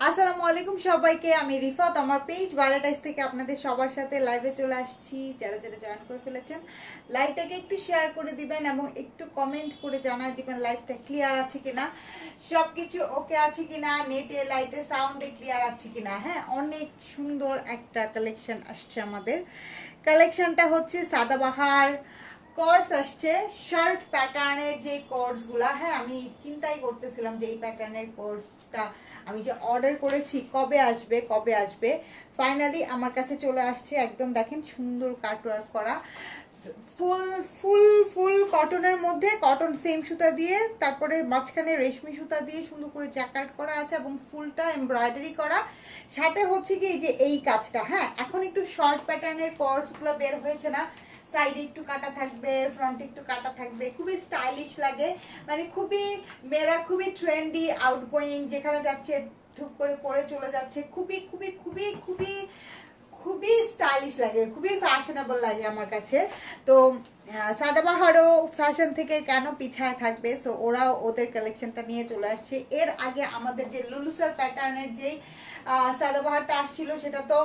আসসালামু আলাইকুম সবাইকে, আমি রিফাত, আমার পেজ ভ্যালেন্টাইন্স থেকে আপনাদের সবার সাথে লাইভে চলে আসছি। যারা যারা জয়েন করে ফেলেছেন লাইভটাকে একটু শেয়ার করে দিবেন এবং একটু কমেন্ট করে জানাই দিবেন লাইভটা ক্লিয়ার আছে কিনা সব কিছু ওকে আছে কিনা নেটে লাইটে সাউন্ডে ক্লিয়ার আছে কিনা। হ্যাঁ অনেক সুন্দর একটা কালেকশন আসছে আমাদের। কালেকশনটা হচ্ছে সাদাবাহার কোর্স আসছে শার্ট প্যাটার্নের যে কোর্সগুলা হ্যাঁ আমি চিন্তাই করতেছিলাম যে এই প্যাটার্নের কোর্সটা আমি যে অর্ডার করেছি, কবে আসবে কবে আসবে ফাইনালি আমার কাছে চলে আসছে, একদম দেখেন সুন্দর কাটওয়ার্ক করা। ফুল ফুল ফুল কটনের মধ্যে কটন সেম সুতা দিয়ে, তারপরে মাঝখানে রেশমি সুতা দিয়ে সুন্দর করে জ্যাকার্ট করা আছে এবং ফুলটা এমব্রয়ডারি করা। সাথে হচ্ছে কি এই যে এই কাজটা হ্যাঁ এখন একটু শর্ট প্যাটার্নের কোর্সগুলো বের হয়েছে না। সাইডে একটু কাটা থাকবে ফ্রন্টে একটু কাটা থাকবে, খুবই স্টাইলিশ লাগে। মানে খুবই মেয়েরা খুবই ট্রেন্ডি আউটগোয়িং যেখানে যাচ্ছে ধুপ করে পরে চলে যাচ্ছে। খুবই খুবই খুবই খুবই খুবই স্টাইলিশ লাগে, খুবই ফ্যাশনেবল লাগে আমার কাছে। তো সাদাবাহারও ফ্যাশন থেকে কেন পিছায় থাকবে? সো ওরাও ওদের কালেকশনটা নিয়ে চলে আসছে। এর আগে আমাদের যে লুলুসার প্যাটার্নের যেই সাদাবাহারটা আসছিল, সেটা তো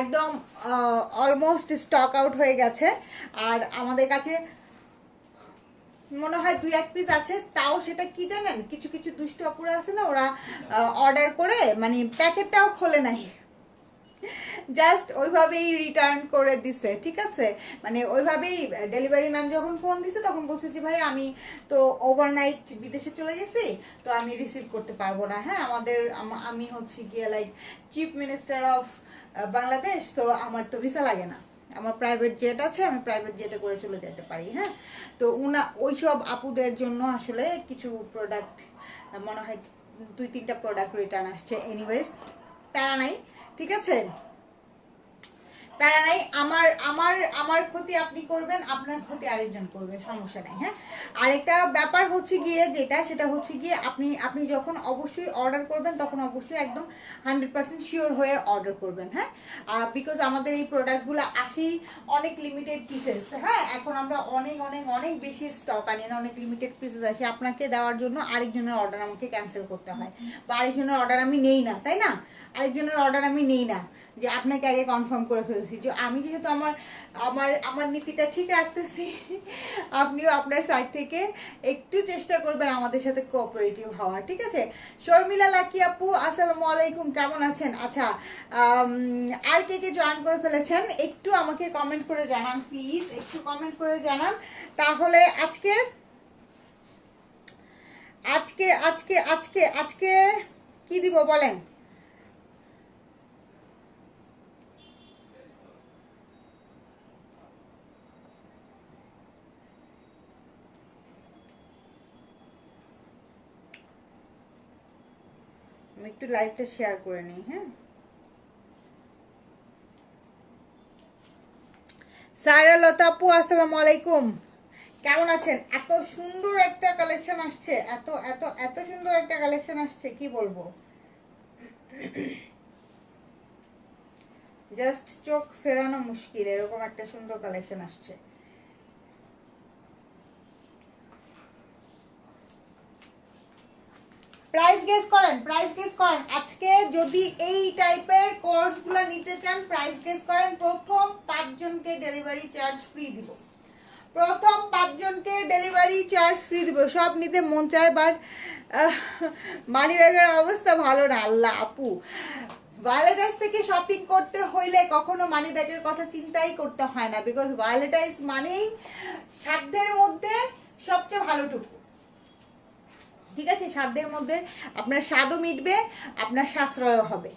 একদম অলমোস্ট স্টক আউট হয়ে গেছে। আর আমাদের কাছে মনে হয় দুই এক পিস আছে, তাও সেটা কি জানেন? কিছু কিছু দুষ্ট অপুরা আছে না, ওরা অর্ডার করে মানে প্যাকেটটাও খোলে নাই। জাস্ট ওইভাবেই রিটার্ন করে দিছে, ঠিক আছে? মানে ওইভাবেই ডেলিভারি ম্যান যখন ফোন দিছে, তখন বলছে যে, ভাই, আমি তো ওভারনাইট বিদেশে চলে গেছি, তো আমি রিসিভ করতে পারব না। হ্যাঁ আমাদের, আমি হচ্ছে গিয়ে like chief minister of Bangladesh, তো আমার তো ভিসা লাগে না। আমার প্রাইভেট জেট আছে, আমি প্রাইভেট জেটে করে চলে যেতে পারি হ্যাঁ? তো উনা ওই সব আপুদের জন্য আসলে কিছু প্রোডাক্ট মনে হয় দুই তিনটা প্রোডাক্ট রিটার্ন আসছে এনিওয়েজ প্যারা নাই, ঠিক আছে? প্যারা নাই, আমার আমার আমার ক্ষতি আপনি করবেন, আপনার ক্ষতি আরেকজন করবে, সমস্যা নেই হ্যাঁ? আরেকটা ব্যাপার হচ্ছে গিয়ে যেটা, সেটা হচ্ছে গিয়ে আপনি আপনি যখন অবশ্যই অর্ডার করবেন, তখন অবশ্যই একদম হান্ড্রেড পার্সেন্ট শিওর হয়ে অর্ডার করবেন হ্যাঁ? বিকজ আমাদের এই প্রোডাক্টগুলো আসেই অনেক লিমিটেড পিসেস হ্যাঁ? এখন আমরা অনেক অনেক অনেক বেশি স্টক আনি, না, অনেক লিমিটেড পিসেস আসে, আপনাকে দেওয়ার জন্য আরেকজনের অর্ডার আমাকে ক্যান্সেল করতে হয়। বা আরেকজনের অর্ডার আমি নেই না, তাই না? আরেকজনের অর্ডার আমি নেই না, যে আপনাকে আগে কনফার্ম করে ফেলছি। যে আমি যেহেতু আমার আমার আমার নীতিটা ঠিক রাখতেছি, আপনিও আপনার সাইড থেকে একটু চেষ্টা করবেন আমাদের সাথে কোঅপারেটিভ হওয়ার ঠিক আছে? শর্মিলা লাকি আপু, আসসালামু আলাইকুম, কেমন আছেন? আচ্ছা আর কে কে জয়েন করে ফেলেছেন? একটু আমাকে কমেন্ট করে জানান প্লিজ একটু কমেন্ট করে জানান। তাহলে আজকে আজকে আজকে আজকে আজকে কি দিব বলেন? একটু লাইভটা শেয়ার করে নিই হ্যাঁ? সায়রা লতা আপু, আসসালামু আলাইকুম। কেমন আছেন? এত সুন্দর একটা কালেকশন আসছে, এত এত এত সুন্দর একটা কালেকশন আসছে, কি বলব? জাস্ট চোখ ফেরানো মুশকিল, এরকম একটা সুন্দর কালেকশন আসছে। প্রাইস গেস করেন প্রাইস গেস করেন। আজকে যদি এই টাইপের কোর্সগুলো নিতে চান প্রাইস গেস করেন, প্রথম পাঁচজনকে ডেলিভারি চার্জ ফ্রি দিব। প্রথম পাঁচজনকে ডেলিভারি চার্জ ফ্রি দিব। সব নিতে মন চায় বাট মানি ব্যাগের অবস্থা ভালো না, আল্লাহ আপু। ভায়োলেটাইজ থেকে শপিং করতে হইলে কখনো মানি ব্যাগের কথা চিন্তাই করতে হয় না বিকজ ভায়োলেটাইজ মানেই সাধ্যের মধ্যে সবচেয়ে ভালোটুকু ঠিক আছে? সাধ্যের মধ্যে আপনার স্বাদও মিটবে, আপনার সাশ্রয়ও হবে।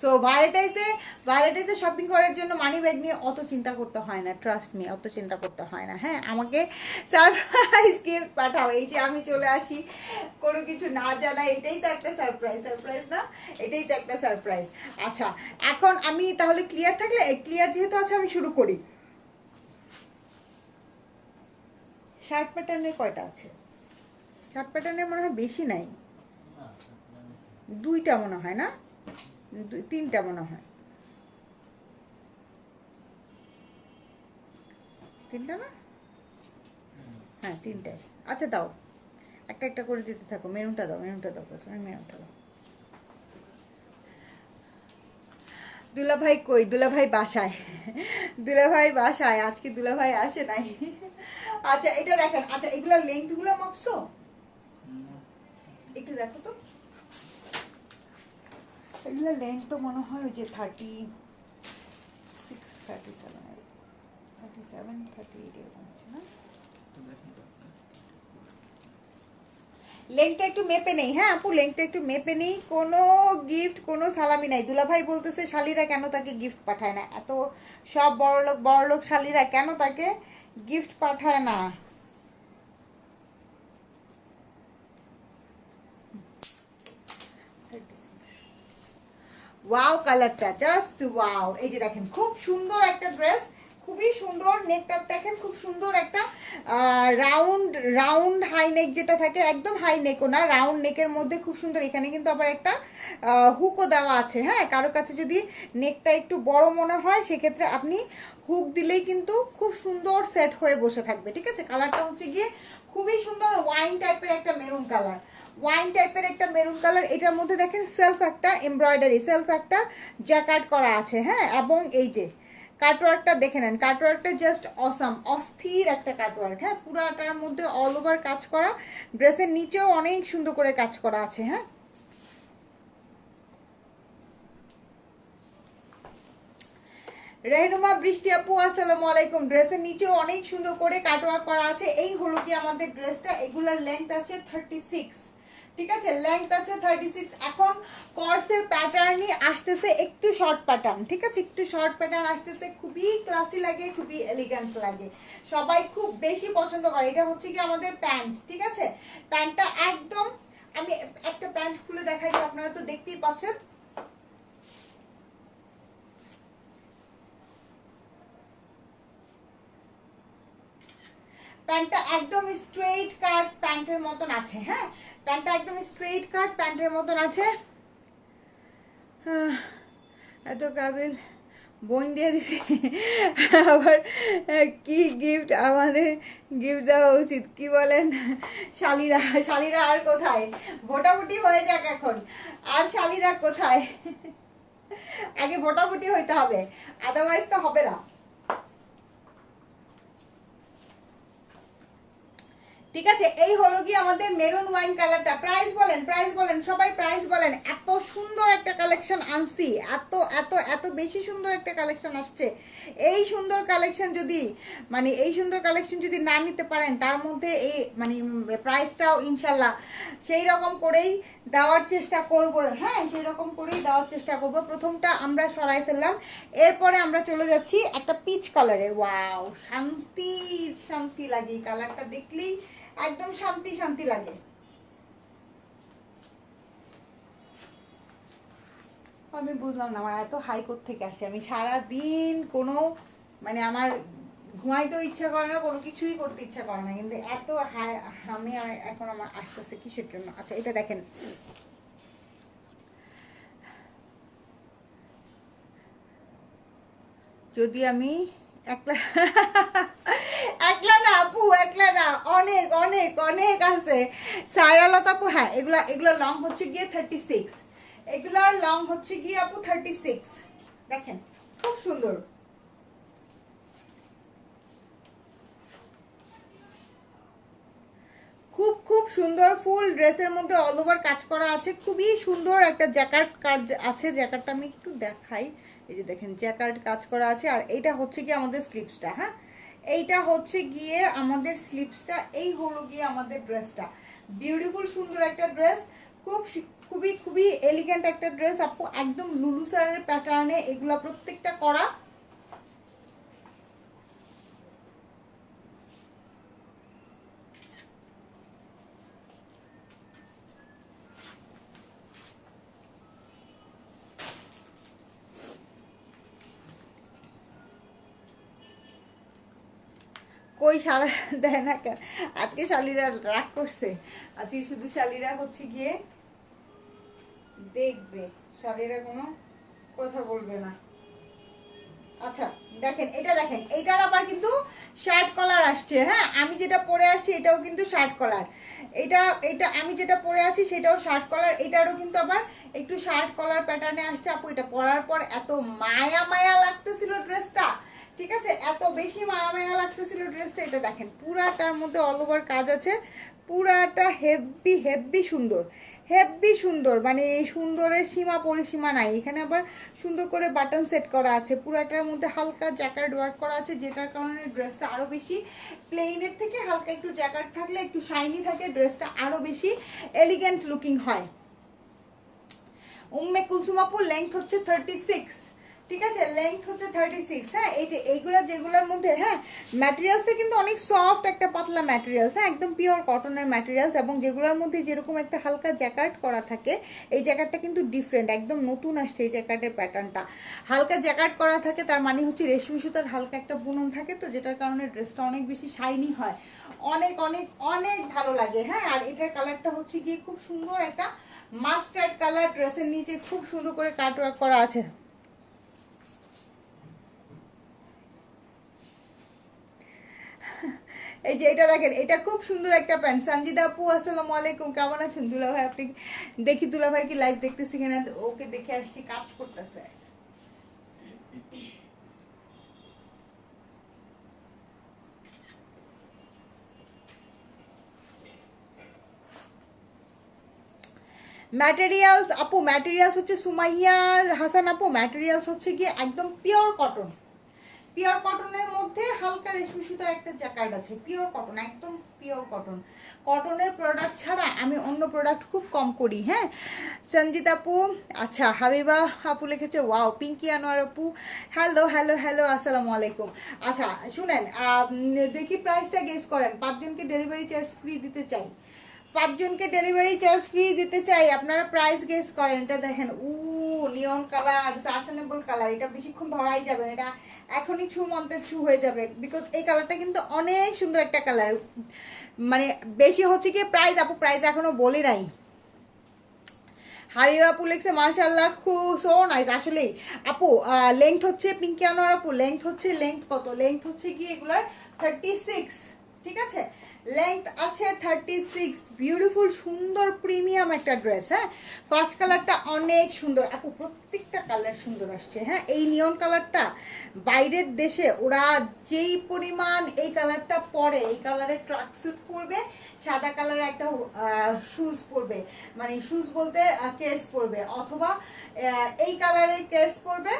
সো ভায়োলেটাইসে ভায়োলেটাইসে শপিং করার জন্য মানি ব্যাগ নিয়ে অত চিন্তা করতে হয় না ট্রাস্ট মি অত চিন্তা করতে হয় না। হ্যাঁ আমাকে সারপ্রাইজ গিফট পাঠাও। এই যে আমি চলে আসি, কোনো কিছু না জানা এটাই তো একটা সারপ্রাইজ সারপ্রাইজ না? এটাই তো একটা সারপ্রাইজ আচ্ছা এখন আমি তাহলে ক্লিয়ার থাকলে ক্লিয়ার যেহেতু আছে, আমি শুরু করি। শার্ট প্যাটার্নের কয়টা আছে? শার্ট প্যাটার্নের মনে হয় বেশি নাই। দুইটা মনে হয় না? তিনটা মনে হয়। তিনটা না? হ্যাঁ তিনটাই। আচ্ছা দাও। একটা একটা করে দিতে থাকো। মেনুটা দাও মেনুটা দাও প্রথমে, মেনুটা দাও। দুলাভাই কই? দুলাভাই বাসায়। দুলাভাই বাসায়। আজকে দুলাভাই আসে নাই। আচ্ছা এটা দেখেন। আচ্ছা এগুলোর লেন্থগুলো মাপছো? একটু দেখো তো। এগুলো লেন্থ তো মনে হয় যে thirty six thirty seven thirty seven thirty eight এরকম হচ্ছে না? লেংটা একটু মেপে নেই হ্যাঁ আপু? লেংটা একটু মেপে নেই। কোনো গিফট কোনো সালামি নাই। দুলাভাই বলতেছে, শালিরা কেন তাকে গিফট পাঠায় না? এত সব বড়লোক বড়লোক শালিরা কেন তাকে গিফট পাঠায় না? ওয়াও কালারটা জাস্ট ওয়াও এই যে দেখেন, খুব সুন্দর একটা ড্রেস খুবই সুন্দর নেকটা দেখেন, খুব সুন্দর একটা রাউন্ড রাউন্ড হাই নেক যেটা থাকে, একদম হাই নেকও না রাউন্ড নেকের মধ্যে খুব সুন্দর। এখানে কিন্তু আবার একটা হুকও দেওয়া আছে হ্যাঁ? কারও কাছে যদি নেকটা একটু বড় মনে হয়, সেক্ষেত্রে আপনি হুক দিলেই কিন্তু খুব সুন্দর সেট হয়ে বসে থাকবে, ঠিক আছে? কালারটা হচ্ছে গিয়ে খুবই সুন্দর ওয়াইন টাইপের একটা মেরুন কালার ওয়াইন টাইপের একটা মেরুন কালার এটার মধ্যে দেখেন সেলফ একটা এমব্রয়ডারি সেলফ একটা জ্যাকার্ড করা আছে হ্যাঁ? এবং এই যে কাটওয়ার্কটা দেখে নেন কাটওয়ার্কটা জাস্ট অসাম অস্থির একটা কাটওয়ার্ক হ্যাঁ? পুরাটার মধ্যে অল ওভার কাজ করা ড্রেসের নিচেও অনেক সুন্দর করে কাজ করা আছে হ্যাঁ? রেহনুমা, বৃষ্টি আপু, আসসালামু আলাইকুম। ড্রেসের নিচেও অনেক সুন্দর করে কাটওয়ার্ক করা আছে। এই হলো কি আমাদের ড্রেসটা এগুলার লেন্থ আছে থার্টি সিক্স ঠিক আছে? লেন্থ আছে থার্টি সিক্স এখন কর্সের প্যাটার্নই আসতেছে একটু শর্ট প্যাটার্ন ঠিক আছে? একটু শর্ট প্যাটার্ন আসতেছে, খুবই ক্লাসি লাগে, খুবই এলিগেন্ট লাগে। সবাই খুব বেশি পছন্দ করে। এটা হচ্ছে কি আমাদের প্যান্ট ঠিক আছে? প্যান্টটা একদম, আমি একটা প্যান্ট খুলে দেখাই, আপনারা তো দেখতেই পাচ্ছেন। প্যান্টটা একদম স্ট্রেইট কাট প্যান্টের মতন আছে হ্যাঁ? প্যান্টটা একদম স্ট্রেইট কাট প্যান্টের মতন আছে। এত কাবিল, বোন দিয়ে দিছি। আবার কি গিফট আমাদের গিফট দেওয়া উচিত, কি বলেন? শালিরা শালিরা আর কোথায়? ভোটাভুটি হয়ে যাক এখন। আর শালিরা কোথায়? আগে ভোটাভুটি হইতে হবে আদারওয়াইজ তো হবে না। ঠিক আছে? এই হলো কি আমাদের মেরুন ওয়াইন কালারটা প্রাইস বলেন প্রাইস বলেন, সবাই প্রাইস বলেন। এত সুন্দর একটা কালেকশন আনছি। এত এত এত বেশি সুন্দর একটা কালেকশন আসছে। এই সুন্দর কালেকশন যদি মানে এই সুন্দর কালেকশন যদি না নিতে পারেন, তার মধ্যে এই মানে প্রাইসটাও ইনশাল্লাহ সেই রকম করেই দেওয়ার চেষ্টা করব। হ্যাঁ সেই রকম করেই দেওয়ার চেষ্টা করব। প্রথমটা আমরা সরাই ফেললাম। এরপরে আমরা চলে যাচ্ছি একটা পিচ কালারে ওয়াও শান্তি শান্তি লাগে এই কালারটা দেখলেই। একদম শান্তি শান্তি লাগে। আমি বুঝলাম না, আমার এত হাই থেকে আসে? আমি সারা দিন কোনো মানে আমার ঘুমাইতেও ইচ্ছা করে না, কোনো কিছুই করতে ইচ্ছা করে না, কিন্তু এত হাই আমি এখন আমার আসতেছে কিসের জন্য? আচ্ছা এটা দেখেন। যদি আমি একলা একলা না, অনেক অনেক অনেক আছে। আপু হ্যাঁ এগুলা, এগুলো লং হচ্ছে গিয়ে থার্টি সিক্স এগুলার লং হচ্ছে গিয়ে আপু থার্টি সিক্স দেখেন, খুব সুন্দর। খুব খুব সুন্দর ফুল ড্রেসের মধ্যে অল ওভার কাজ করা আছে। খুবই সুন্দর একটা জ্যাকার্ট কাজ আছে। জ্যাকার্টটা আমি একটু দেখাই। এই যে দেখেন জ্যাকার্ট কাজ করা আছে। আর এইটা হচ্ছে গিয়ে আমাদের স্লিপসটা হ্যাঁ? এইটা হচ্ছে গিয়ে আমাদের স্লিপসটা, এই হলো গিয়ে আমাদের ড্রেসটা। বিউটিফুল সুন্দর একটা ড্রেস, খুব খুবই খুবই এলিগেন্ট একটা ড্রেস। আপু, একদম লুলু স্যারের প্যাটার্নে এগুলো প্রত্যেকটা করা। কই শালা দেয় না কেন? আজকে শালিরা রাগ করছে। আজকে শুধু শালিরা হচ্ছে গিয়ে দেখবে। শালিরা কোনো কথা বলবে না। আচ্ছা দেখেন, এটা দেখেন, এটার আবার কিন্তু শার্ট কলার আসছে হ্যাঁ? আমি যেটা পরে আসছি, এটাও কিন্তু শার্ট কলার এটা এটা, আমি যেটা পরে আছি, সেটাও শার্ট কলার কিন্তু আবার একটু শার্ট কলার প্যাটার্নে আসছে। আপু, এটা পরার পর এত মায়া মায়া লাগতেছিল ড্রেসটা ঠিক আছে? এত বেশি মায়া মায়া লাগতেছিল ড্রেসটা এটা দেখেন, পুরাটার মধ্যে অল ওভার কাজ আছে। পুরাটা হেভি হেভি সুন্দর। হেভি সুন্দর মানে এই সুন্দরের সীমা, পরিসীমা নাই। এখানে আবার সুন্দর করে বাটন সেট করা আছে। পুরাটার মধ্যে হালকা জ্যাকার্ড ওয়ার্ক করা আছে, যেটার কারণে ড্রেসটা আরও বেশি প্লেনের থেকে হালকা একটু জ্যাকার্ড থাকলে, একটু শাইনি থাকে ড্রেসটা আরও বেশি এলিগেন্ট লুকিং হয়। উম্মে কুলসুম আপু লেংথ হচ্ছে থার্টি সিক্স ঠিক আছে? লেংথ হচ্ছে থার্টি সিক্স হ্যাঁ? এই যে এইগুলা যেগুলোর মধ্যে হ্যাঁ? ম্যাটেরিয়ালসটা কিন্তু অনেক সফট একটা পাতলা ম্যাটেরিয়ালস হ্যাঁ? একদম পিওর কটনের ম্যাটেরিয়ালস এবং যেগুলোর মধ্যে যেরকম একটা হালকা জ্যাকার্ট করা থাকে, এই জ্যাকার্টটা কিন্তু ডিফারেন্ট একদম নতুন আসছে এই জ্যাকার্টের প্যাটার্নটা হালকা জ্যাকার্ট করা থাকে, তার মানে হচ্ছে রেশমি সুতার হালকা একটা বুনন থাকে তো, যেটার কারণে ড্রেসটা অনেক বেশি শাইনি হয়। অনেক অনেক অনেক ভালো লাগে হ্যাঁ? আর এটার কালারটা হচ্ছে গিয়ে খুব সুন্দর একটা মাস্টার্ড কালার ড্রেসের নিচে খুব সুন্দর করে কাটওয়ার্ক করা আছে। এই যে এটা দেখেন, এটা খুব সুন্দর একটা প্যান্ট। সঞ্জিদা আপু, আসসালামু আলাইকুম, কেমন আছেন? দুলা ভাই, আপনি দেখি, দুলা ভাই কি লাইভ দেখতেছি কিনা? ওকে দেখে আসছি, কাজ করতেছে। ম্যাটেরিয়ালস আপু ম্যাটেরিয়ালস হচ্ছে সুমাইয়া হাসান আপু ম্যাটেরিয়ালস হচ্ছে গিয়ে একদম পিওর কটন পিওর কটনের মধ্যে হালকা রেশমি সুতার একটা জ্যাকার্ড আছে। পিওর কটন একদম পিওর কটন কটনের প্রোডাক্ট ছাড়া আমি অন্য প্রোডাক্ট খুব কম করি হ্যাঁ? সঞ্জিত আপু আচ্ছা হাবিবা আপু লিখেছে ওয়াও পিঙ্কি আনোয়ার আপু হ্যালো হ্যালো হ্যালো আসসালামু আলাইকুম। আচ্ছা শুনেন দেখি প্রাইসটা গেস করেন। পাঁচজনকে ডেলিভারি চার্জ ফ্রি দিতে চাই। পাঁচজনকে ডেলিভারি চার্জ ফ্রি দিতে চাই, আপনারা প্রাইস গেস করেন। এটা দেখেন উ নিয়ন কালার ফ্যাশনেবল কালার এটা বেশিক্ষণ ধরাই যাবে এটা এখনই ছু মন্ত্রের ছু হয়ে যাবে বিকজ এই কালারটা কিন্তু অনেক সুন্দর একটা কালার মানে বেশি হচ্ছে কি প্রাইস আপু প্রাইস এখনও বলি নাই। হাবিবা আপু লিখছে মাশাল্লাহ খুব সো নাইস আসলেই আপু লেংথ হচ্ছে পিঙ্কি আনোয়ার আপু লেংথ হচ্ছে লেংথ কত? লেংথ হচ্ছে কি এগুলার থার্টি সিক্স ঠিক আছে? লেংথ আছে থার্টি সিক্স বিউটিফুল সুন্দর প্রিমিয়াম একটা ড্রেস হ্যাঁ? ফার্স্ট কালারটা অনেক সুন্দর। আপু, প্রত্যেকটা কালার সুন্দর আসছে হ্যাঁ? এই নিয়ন কালারটা বাইরের দেশে ওরা যেই পরিমাণ এই কালারটা পরে, এই কালারের ট্রাক ট্রাকস্যুট পরবে, সাদা কালারের একটা শুজ পরবে মানে শুজ বলতে কেয়ার্স পরবে, অথবা এই কালারের কেয়ার্স পরবে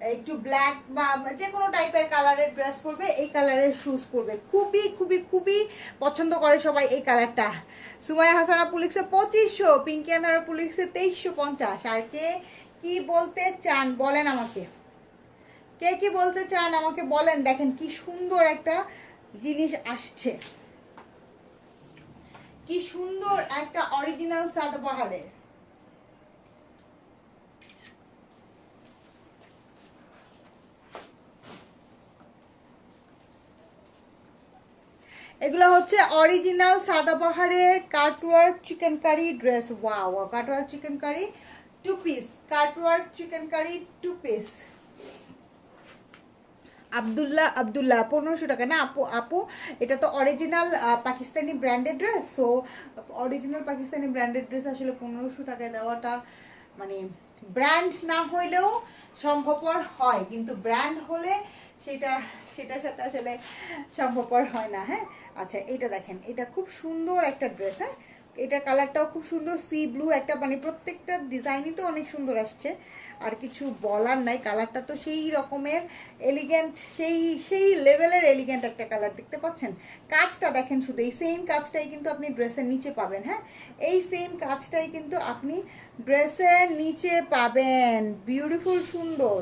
একটু ব্ল্যাক বা যে কোনো টাইপের কালারের ড্রেস পরবে, এই কালারের শুজ পরবে। খুবই খুবই খুবই পছন্দ করে সবাই এই কালারটা সুমাইয়া হাসানা পুলিক্সে পঁচিশশো, পিঙ্কি আনারা পুলিক্সে তেইশশো পঞ্চাশ। আর কে কি বলতে চান বলেন আমাকে। কে কি বলতে চান আমাকে বলেন, দেখেন কি সুন্দর একটা জিনিস আসছে। কি সুন্দর একটা অরিজিনাল সাদাবাহারের এগুলো হচ্ছে original সাদাবাহারের cutwork chikankari dress wow cutwork chikankari two piece cutwork chikankari two piece Abdullah Abdullah, পনেরোশো টাকা। না, আপু আপু, এটা তো original Pakistani branded dress so original Pakistani branded dress আসলে পনেরোশো টাকায় দেওয়াটা মানে ব্র্যান্ড না হইলেও সম্ভবপর হয়, কিন্তু ব্র্যান্ড হলে সেটা, সেটার সাথে আসলে সম্ভবপর হয় না হ্যাঁ? আচ্ছা এটা দেখেন, এটা খুব সুন্দর একটা ড্রেস হ্যাঁ? এটা কালারটাও খুব সুন্দর, সি ব্লু একটা মানে প্রত্যেকটা ডিজাইনই তো অনেক সুন্দর আসছে। আর কিছু বলার নাই, কালারটা তো সেই রকমের এলিগেন্ট সেই সেই লেভেলের এলিগেন্ট একটা কালার, দেখতে পাচ্ছেন? কাজটা দেখেন শুধু, এই সেম কাজটাই কিন্তু আপনি ড্রেসের নিচে পাবেন হ্যাঁ? এই সেম কাজটাই কিন্তু আপনি ড্রেসের নিচে পাবেন। বিউটিফুল সুন্দর।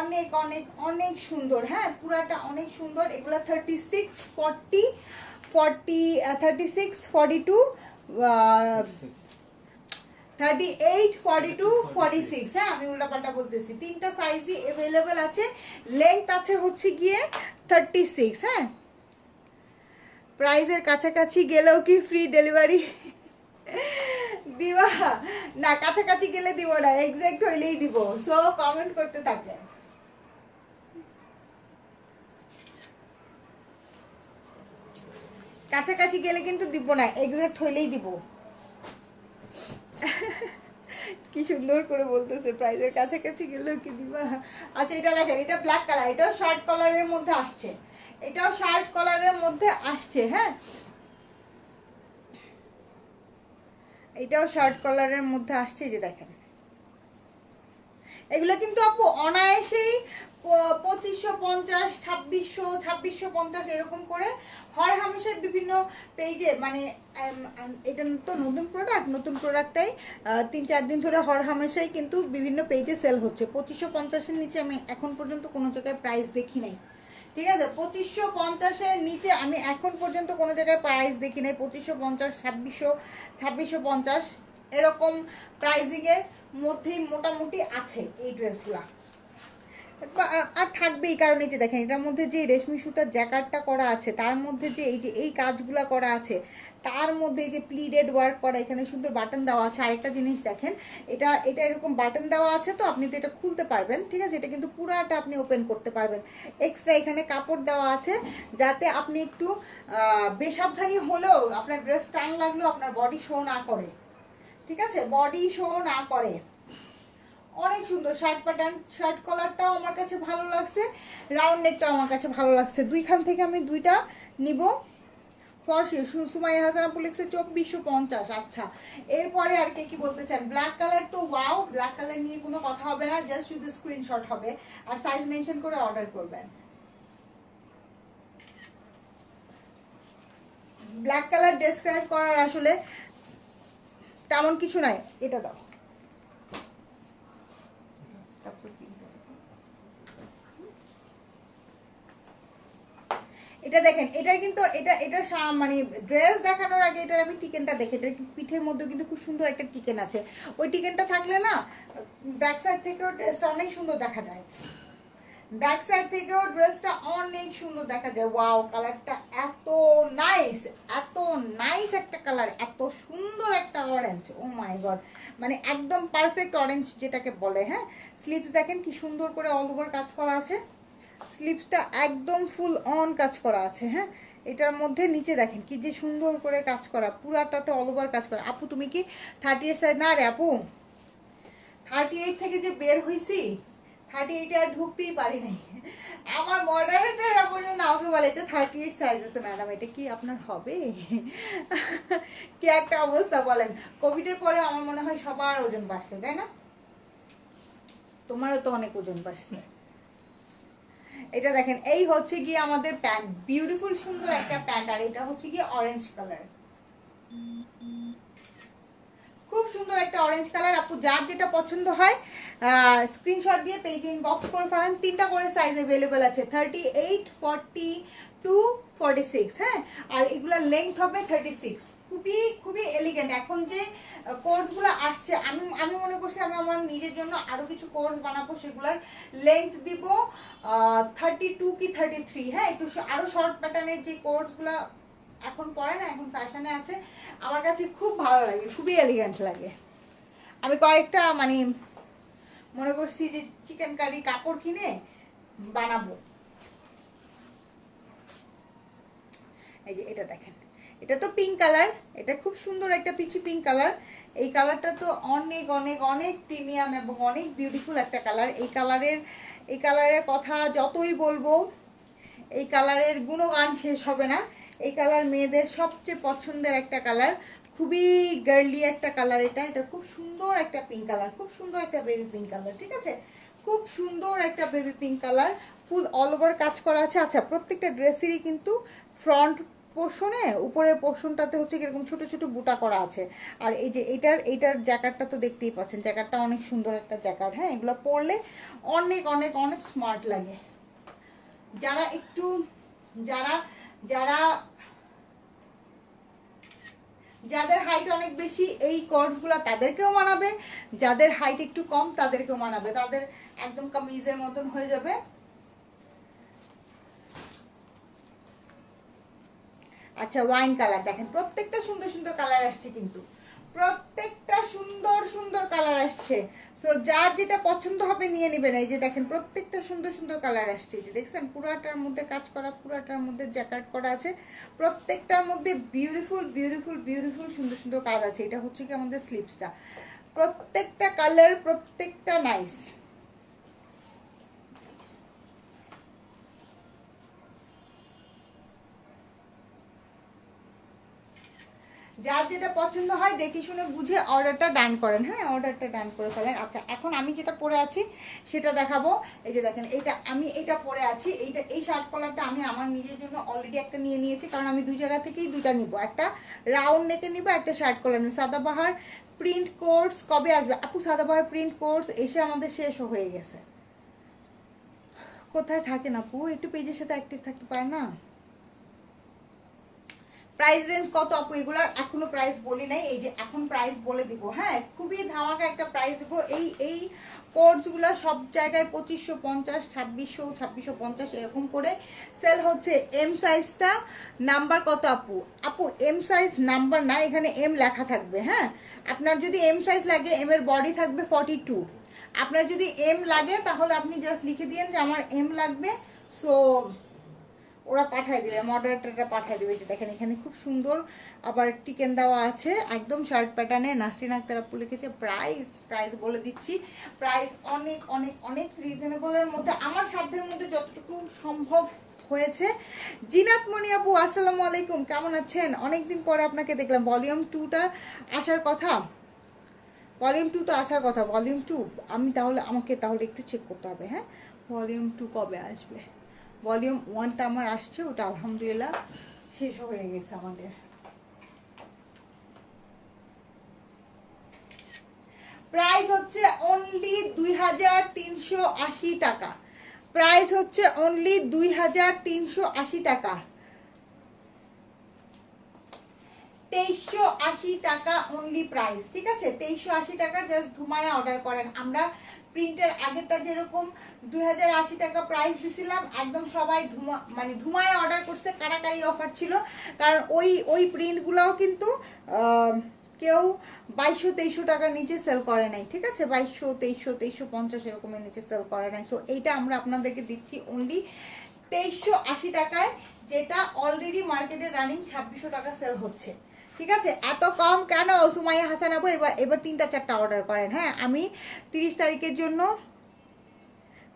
অনেক অনেক অনেক সুন্দর। হ্যাঁ পুরাটা অনেক সুন্দর। এগুলো thirty six forty forty thirty six forty two thirty eight forty two forty six হ্যাঁ আমি উল্টাপাল্টা বলতেছি। তিনটা সাইজই অ্যাভেলেবেল আছে। লেন্থ আছে হচ্ছে গিয়ে থার্টি সিক্স হ্যাঁ? প্রাইজের কাছাকাছি গেলেও কি ফ্রি ডেলিভারি দিবা? না, কাছাকাছি গেলে দিব না এক্সাক্ট হইলেই দিব। সো কমেন্ট করতে থাকে কাছাকাছি গেলে কিন্তু দিব না এক্সাক্ট হইলেই দিব। কি সুন্দর করে বলতেছে, প্রাইজের কাছাকাছি গেলেও কি দিবা? আচ্ছা এটা দেখেন, এটা ব্ল্যাক কালার এটাও শার্ট কলারের মধ্যে আসছে। এটাও শার্ট কলারের মধ্যে আসছে হ্যাঁ? এটাও শার্ট কলারের মধ্যে আসছে যে দেখেন। এগুলো কিন্তু আপু অনায়াসেই পঁচিশশো পঞ্চাশ, ছাব্বিশশো ছাব্বিশশো পঞ্চাশ এরকম করে হর হামেশায় বিভিন্ন পেজে মানে এটা তো নতুন প্রোডাক্ট নতুন প্রোডাক্টটাই তিন চার দিন ধরে হর হামেশাই কিন্তু বিভিন্ন পেজে সেল হচ্ছে। পঁচিশশো পঞ্চাশের নিচে আমি এখন পর্যন্ত কোনো জায়গায় প্রাইস দেখি নাই। ঠিক আছে? পঁচিশশো পঞ্চাশের নিচে আমি এখন পর্যন্ত কোনো জায়গায় প্রাইস দেখি নাই। পঁচিশশো পঞ্চাশ, ছাব্বিশশো ছাব্বিশশো পঞ্চাশ এরকম প্রাইজিংয়ের মধ্যেই মোটামুটি আছে এই ড্রেসগুলা আর কারণ এই যে দেখেন, এটার মধ্যে যে রেশমি সুতার জ্যাকারটা করা আছে, তার মধ্যে যে এই যে, এই কাজগুলো করা আছে, তার মধ্যে এই যে প্লিডেড ওয়ার্ক করা, এখানে সুন্দর বাটন দেওয়া আছে। আরেকটা জিনিস দেখেন, এটা এটা এরকম বাটন দেওয়া আছে তো, আপনি তো এটা খুলতে পারবেন, ঠিক আছে? এটা কিন্তু পুরাটা আপনি ওপেন করতে পারবেন। এক্সট্রা এখানে কাপড় দেওয়া আছে, যাতে আপনি একটু বেসাবধানী হলেও আপনার ড্রেস টান লাগলেও আপনার বডি শো না করে, ঠিক আছে? বডি শো না করে। অনেক সুন্দর শার্ট প্যাটার্ন শার্ট কলারটাও আমার কাছে ভালো লাগছে রাউন্ড নেকটাও আমার কাছে ভালো লাগছে। দুইখান থেকে আমি দুইটা নিব। ফর্সি সুমাইয়া হাসানা পুলিক্সে চব্বিশশো পঞ্চাশ আচ্ছা। এরপরে আর কে কি বলতে চান? ব্ল্যাক কালার তো ওয়াও ব্ল্যাক কালার নিয়ে কোনো কথা হবে না জাস্ট শুধু স্ক্রিনশট হবে। আর সাইজ মেনশন করে অর্ডার করবেন। ব্ল্যাক কালার ডেসক্রাইব করার আসলে তেমন কিছু নাই। এটা দাও। এটা দেখেন, এটা কিন্তু, এটা এটা মানে ড্রেস দেখানোর আগে এটার আমি টিকেনটা দেখে, এটা পিঠের মধ্যে কিন্তু খুব সুন্দর একটা টিকেন আছে। ওই টিকেনটা থাকলে না ব্যাক সাইড থেকেও ড্রেসটা অনেক সুন্দর দেখা যায়। ব্যাক সাইড থেকেও ড্রেসটা অনেক সুন্দর দেখা যায়। ওয়াও কালারটা এত নাইস এত নাইস একটা কালার এত সুন্দর একটা অরেঞ্জ ও মাই গড মানে একদম পারফেক্ট অরেঞ্জ যেটাকে বলে হ্যাঁ? স্লিপস দেখেন কি সুন্দর করে অল ওভার কাজ করা আছে। স্লিপসটা একদম ফুল অন কাজ করা আছে হ্যাঁ? এটার মধ্যে নিচে দেখেন কি যে সুন্দর করে কাজ করা, পুরাটাতে অল ওভার কাজ করা। আপু, তুমি কি থার্টি এইট সাইজ না রে আপু থার্টি এইট থেকে যে বের হয়েছি থার্টি এইটে আর ঢুকতেই পারি নাই। আমার মডারেটাররা পর্যন্ত আমাকে বলে এটা থার্টি এইট সাইজ আছে ম্যাডাম এটা কি আপনার হবে? কি একটা অবস্থা বলেন। কোভিডের পরে আমার মনে হয় সবার ওজন বাড়ছে, তাই না? তোমারও তো অনেক ওজন বাড়ছে। এটা দেখেন, এই হচ্ছে গিয়ে আমাদের প্যান্ট। বিউটিফুল সুন্দর একটা প্যান্ট, আর এটা হচ্ছে গিয়ে অরেঞ্জ কালার খুব সুন্দর একটা অরেঞ্জ কালার আপু, যার যেটা পছন্দ হয় স্ক্রিনশট দিয়ে পেজ ইনবক্স করে ফেলেন। তিনটা করে সাইজ অ্যাভেলেবেল আছে thirty eight forty two forty six হ্যাঁ? আর এগুলোর লেন্থ হবে থার্টি সিক্স খুবই খুবই এলিগেন্ট এখন যে কোর্সগুলো আসছে, আমি আমি মনে করছি আমি আমার নিজের জন্য আরও কিছু কোর্স বানাবো, সেগুলোর লেন্থ দিব থার্টি টু কি থার্টি থ্রি হ্যাঁ একটু শ- আরও শর্ট প্যাটার্নের যে কোর্সগুলো এখন পরে না, এখন ফ্যাশনে আছে, আমার কাছে খুব ভালো লাগে, খুবই এলিগেন্ট লাগে। আমি কয়েকটা মানে মনে করছি যে চিকেন কারি কাপড় কিনে বানাবো। এই যে, এটা দেখেন। এটা তো পিঙ্ক কালার এটা খুব সুন্দর একটা পিচি পিঙ্ক কালার এই কালারটা তো অনেক অনেক অনেক প্রিমিয়াম এবং অনেক বিউটিফুল একটা কালার এই কালারের এই কালারের কথা যতই বলব, এই কালারের গুণগান শেষ হবে না। এই কালার মেয়েদের সবচেয়ে পছন্দের একটা কালার খুবই গার্লি একটা কালার এটা। এটা খুব সুন্দর একটা পিঙ্ক কালার খুব সুন্দর একটা বেবি পিঙ্ক কালার ঠিক আছে? খুব সুন্দর একটা বেবি পিঙ্ক কালার ফুল অল ওভার কাজ করা আছে। আচ্ছা প্রত্যেকটা ড্রেসেরই কিন্তু ফ্রন্ট পোর্শনে উপরের পোর্শনটাতে হচ্ছে এরকম ছোট ছোট বুটা করা আছে। আর এই যে এটার এইটার জ্যাকারটা তো দেখতেই পাচ্ছেন, জ্যাকারটা অনেক সুন্দর একটা জ্যাকার হ্যাঁ? এগুলো পরলে অনেক অনেক অনেক স্মার্ট লাগে। যারা একটু, যারা যারা, যাদের হাইট অনেক বেশি, এই কোর্সগুলো তাদেরকেও মানাবে। যাদের হাইট একটু কম, তাদেরকেও মানাবে। তাদের একদম কামিজের মতন হয়ে যাবে। আচ্ছা ওয়াইন কালার দেখেন, প্রত্যেকটা সুন্দর সুন্দর কালার আসছে কিন্তু। প্রত্যেকটা সুন্দর সুন্দর কালার আসছে। সো যার যেটা পছন্দ হবে নিয়ে নেবেন। এই যে দেখেন, প্রত্যেকটা সুন্দর সুন্দর কালার আসছে। যে দেখছেন, পুরাটার মধ্যে কাজ করা, পুরাটার মধ্যে জ্যাকেট করা আছে। প্রত্যেকটার মধ্যে বিউটিফুল বিউটিফুল বিউটিফুল সুন্দর সুন্দর কাজ আছে। এটা হচ্ছে কি আমাদের স্লিপসটা প্রত্যেকটা কালার প্রত্যেকটা নাইস যার যেটা পছন্দ হয় দেখে শুনে বুঝে অর্ডারটা ডান করেন। হ্যাঁ অর্ডারটা ডান করে ফেলেন। আচ্ছা এখন আমি যেটা পরে আছি, সেটা দেখাবো। এই যে দেখেন, এটা আমি এটা পরে আছি। এইটা, এই শার্ট কলারটা আমি আমার নিজের জন্য অলরেডি একটা নিয়ে নিয়েছি, কারণ আমি দুই জায়গা থেকেই দুইটা নিব। একটা রাউন্ড নেকে নিব, একটা শার্ট কলার নিব। সাদাবাহার প্রিন্ট কোর্স কবে আসবে? আপু সাদাবাহার প্রিন্ট কোর্স এসে আমাদের শেষ হয়ে গেছে। কোথায় থাকেন আপু? একটু পেজের সাথে অ্যাক্টিভ থাকতে পারে না? প্রাইস রেঞ্জ কত আপু? এগুলোর এখনও প্রাইস বলি নাই, এই যে এখন প্রাইস বলে দিব। হ্যাঁ খুবই ধামাকা একটা প্রাইস দিব। এই এই কোর্সগুলো সব জায়গায় পঁচিশশো পঞ্চাশ, ছাব্বিশশো ছাব্বিশশো পঞ্চাশ এরকম করে সেল হচ্ছে। এম সাইজটা নাম্বার কত আপু? আপু এম সাইজ নাম্বার না, এখানে এম লেখা থাকবে হ্যাঁ? আপনার যদি এম সাইজ লাগে এম এর বডি থাকবে ফর্টি টু আপনার যদি এম লাগে, তাহলে আপনি জাস্ট লিখে দিন যে আমার এম লাগবে সো ওরা পাঠায় দিবে মডারেটারটা পাঠায় দিবে। যে দেখেন, এখানে খুব সুন্দর আবার টিকেন দেওয়া আছে। একদম শার্ট প্যাটার্নে নাসরিন আক্তার আপু লিখেছে প্রাইস প্রাইস বলে দিচ্ছি। প্রাইস অনেক অনেক অনেক রিজনেবলের মধ্যে, আমার সাধ্যের মধ্যে যতটুকু সম্ভব হয়েছে। জিনাত মনি আপু, আসসালামু আলাইকুম, কেমন আছেন? অনেকদিন পরে আপনাকে দেখলাম ভলিউম টুটা আসার কথা। ভলিউম টু তো আসার কথা ভলিউম টু আমি তাহলে, আমাকে তাহলে একটু চেক করতে হবে হ্যাঁ? ভলিউম টু কবে আসবে? ভলিউম ওয়ানটা আমার আসছে, ওটা আলহামদুলিল্লাহ শেষ হয়ে গেছে আমাদের। প্রাইস হচ্ছে অনলি দুই হাজার তিনশো আশি টাকা। প্রাইস হচ্ছে অনলি দুই হাজার তিনশো আশি টাকা। তেইশশো টাকা অনলি প্রাইস ঠিক আছে? তেইশশো টাকা জাস্ট ধুমায়া অর্ডার করেন। আমরা প্রিন্টের আগেরটা যেরকম দুই হাজার আশি টাকা প্রাইস দিছিলাম, একদম সবাই ধুমা মানে ধুমায় অর্ডার করছে, কারাকারি অফার ছিল। কারণ ওই ওই প্রিন্টগুলোও কিন্তু কেউ বাইশশো তেইশশো টাকার নিচে সেল করে নাই, ঠিক আছে? বাইশশো তেইশশো তেইশশো পঞ্চাশ এরকমের নিচে সেল করে নাই। সো এইটা আমরা আপনাদেরকে দিচ্ছি অনলি তেইশশো আশি টাকায়, যেটা অলরেডি মার্কেটে রানিং ছাব্বিশশো টাকা সেল হচ্ছে। ঠিক আছে? এত কম কেন? সুমাইয়া হাসান আবু এবার এবার তিনটা, চারটা অর্ডার করেন হ্যাঁ? আমি তিরিশ তারিখের জন্য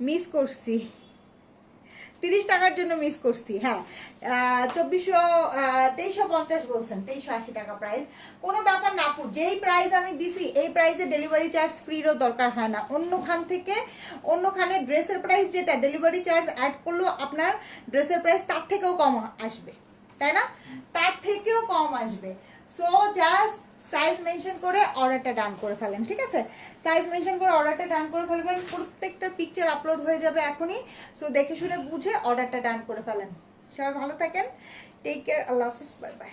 মিস করছি। তিরিশ টাকার জন্য মিস করছি হ্যাঁ। চব্বিশশো তেইশশো পঞ্চাশ বলছেন, তেইশশো আশি টাকা প্রাইস কোনো ব্যাপার না আপু, যেই প্রাইস আমি দিছি, এই প্রাইসে ডেলিভারি চার্জ ফ্রিরও দরকার হয় না। অন্যখান থেকে, অন্যখানে ড্রেসের প্রাইস যেটা ডেলিভারি চার্জ অ্যাড করলেও আপনার ড্রেসের প্রাইস তার থেকেও কম আসবে, তাই না? তার থেকেও কম আসবে। সো জাস্ট সাইজ মেনশন করে অর্ডারটা ডান করে ফেলেন, ঠিক আছে? সাইজ মেনশন করে অর্ডারটা ডান করে ফেলবেন প্রত্যেকটা পিকচার আপলোড হয়ে যাবে এখনই। সো দেখে শুনে বুঝে অর্ডারটা ডান করে ফেলেন। সবাই ভালো থাকেন। টেক কেয়ার আল্লাহ হাফিজ বাই বাই